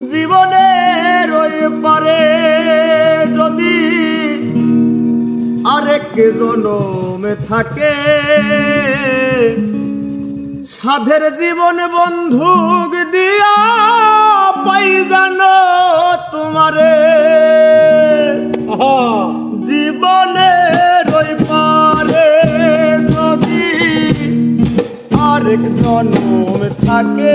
জীবনের ওই পারে যদি আরেক জনমে থাকে, সাধের জীবন বন্ধুক দিয়া পাই জানো তোমারে। জীবনের ওই পারে যদি আরেক জনম থাকে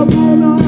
তোমার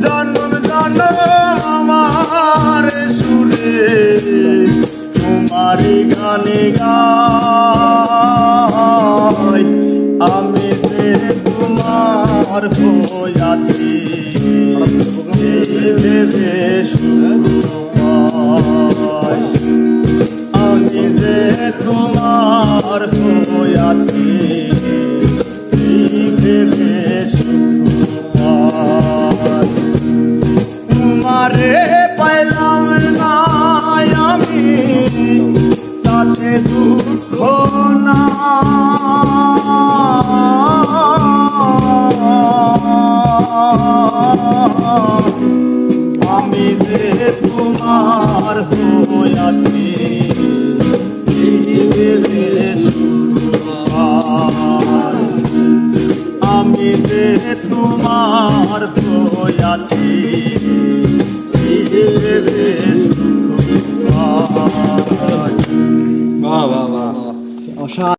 জন্ম জন্ম আমার সুরে। তোমারি গানে গাই। আমি তোমার এই ভেবে আমি যে তোমার এই ভেবে তোমারে পাইলাম না আমি তাতে দুঃখ না আমি যে তোমার হইয়াছি এই আমার প্রয়াছি বাহ বাহ বাহ।